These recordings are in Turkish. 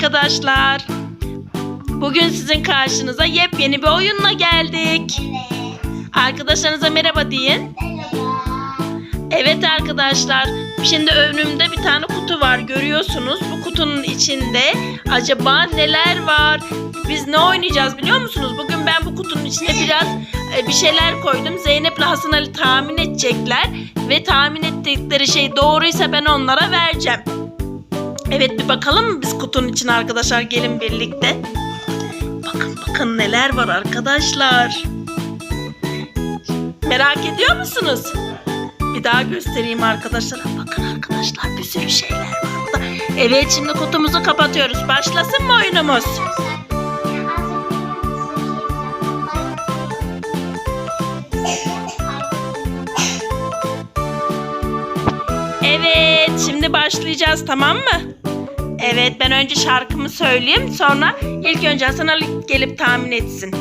arkadaşlar. Bugün sizin karşınıza yepyeni bir oyunla geldik. Arkadaşlarınıza merhaba deyin. Evet arkadaşlar. Şimdi önümde bir tane kutu var görüyorsunuz. Bu kutunun içinde acaba neler var? Biz ne oynayacağız biliyor musunuz? Bugün ben bu kutunun içine biraz e, bir şeyler koydum. Zeynep'le Hasan Ali tahmin edecekler. Ve tahmin ettikleri şey doğruysa ben onlara vereceğim. Evet bir bakalım mı biz kutunun içine arkadaşlar gelin birlikte. Bakın bakın neler var arkadaşlar. Merak ediyor musunuz? Bir daha göstereyim arkadaşlar. Bakın arkadaşlar bir sürü şeyler var burada. Evet şimdi kutumuzu kapatıyoruz. Başlasın mı oyunumuz? Evet şimdi başlayacağız tamam mı? Evet ben önce şarkımı söyleyeyim sonra ilk önce Hasan Ali gelip tahmin etsin.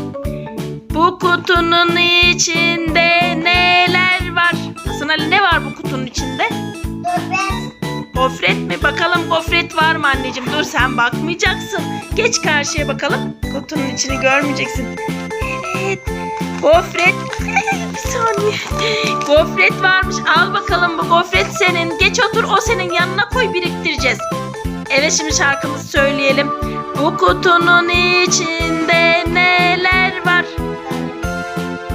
Bu kutunun içinde neler var? Hasan Ali ne var bu kutunun içinde? Gofret mi? Bakalım gofret var mı anneciğim? Dur sen bakmayacaksın. Geç karşıya bakalım. Kutunun içini görmeyeceksin. Evet. Gofret. bir saniye. Gofret varmış. Al bakalım bu gofret senin. Geç otur o senin yanına koy biriktireceğiz. Evet şimdi şarkımızı söyleyelim. Bu kutunun içinde neler var?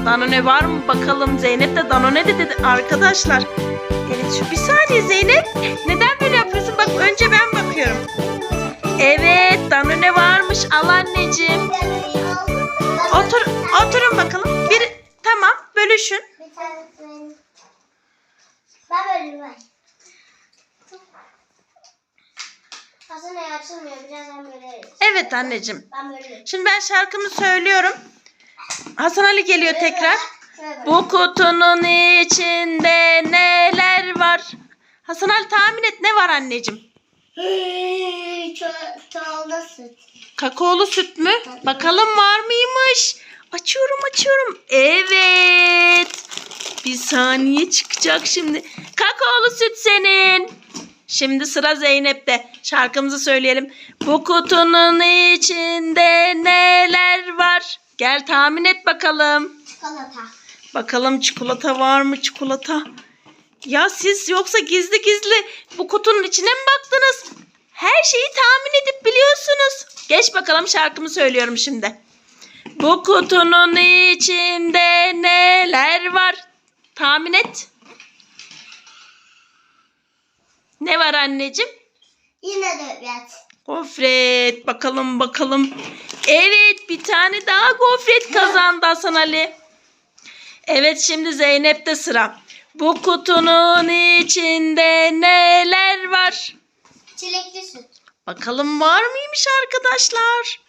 Danone var mı bakalım Zeynep de Danone de dedi arkadaşlar. Evet şu bir saniye Zeynep. Neden böyle yapıyorsun? Bak önce ben bakıyorum. Evet Danone varmış al anneciğim. Otur, oturun bakalım. Bir, tamam bölüşün. Bir tanesini. Ben böyle ver. Aslında açılmıyor. Birazdan böyle. Evet anneciğim. Ben böyle. Şimdi ben şarkımı söylüyorum. Hasan Ali geliyor tekrar. Bu kutunun içinde neler var? Hasan Ali tahmin et ne var anneciğim? Çoğalda süt. Kakaolu süt mü? Bakalım var mıymış? Açıyorum açıyorum. Evet. Bir saniye çıkacak şimdi. Kakaolu süt senin. Şimdi sıra Zeynep'te. Şarkımızı söyleyelim. Bu kutunun içinde neler var? Gel tahmin et bakalım. Çikolata. Bakalım çikolata var mı çikolata? Ya siz yoksa gizli gizli bu kutunun içine mi baktınız? Her şeyi tahmin edip biliyorsunuz. Geç bakalım şarkımı söylüyorum şimdi. Bu kutunun içinde neler var? Tahmin et. Ne var anneciğim? Yine evet. Gofret. Bakalım bakalım. Evet bir tane daha gofret kazandı Hasan Ali. Evet şimdi Zeynep'te sıra. Bu kutunun içinde neler var? Çilekli süt. Bakalım var mıymış arkadaşlar?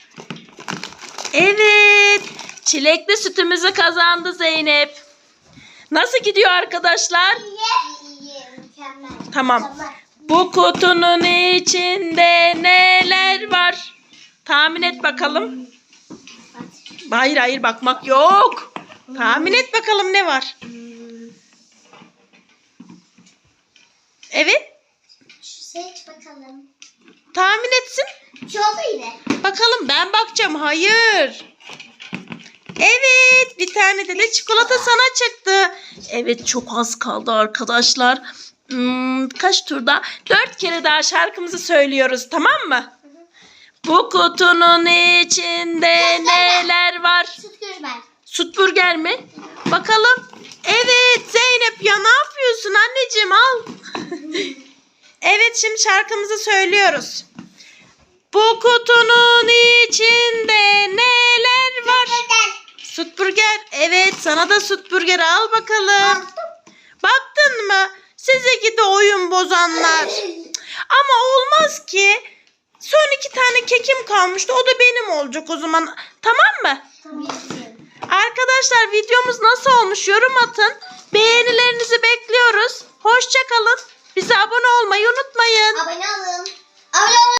Evet. Çilekli sütümüzü kazandı Zeynep. Nasıl gidiyor arkadaşlar? İyi. Tamam. Bu kutunun içinde neler var? Tahmin et bakalım. Hayır hayır bakmak yok. Tahmin et bakalım ne var? Evet. Seç bakalım. Tahmin etsin. Çikolata yine. Bakalım ben bakacağım. Hayır. Evet. Bir tane de, de çikolata sana çıktı. Evet çok az kaldı arkadaşlar. Hmm, kaç turda? Dört kere daha şarkımızı söylüyoruz tamam mı? Bu kutunun içinde neler var? Süt görüşmer. Süt burger mi? Bakalım. Evet Zeynep ya ne yapıyorsun anneciğim al. evet şimdi şarkımızı söylüyoruz. Bu kutunun içinde neler var? Süt burger. Evet sana da süt burger al bakalım. Baktın mı? Size gidi oyun bozanlar. Ama olmaz ki. Son iki tane kekim kalmıştı. O da benim olacak o zaman. Tamam mı? Arkadaşlar videomuz nasıl olmuş yorum atın. Beğenilerinizi bekliyoruz. Hoşça kalın. Bize abone olmayı unutmayın. Abone olun. Abone olun.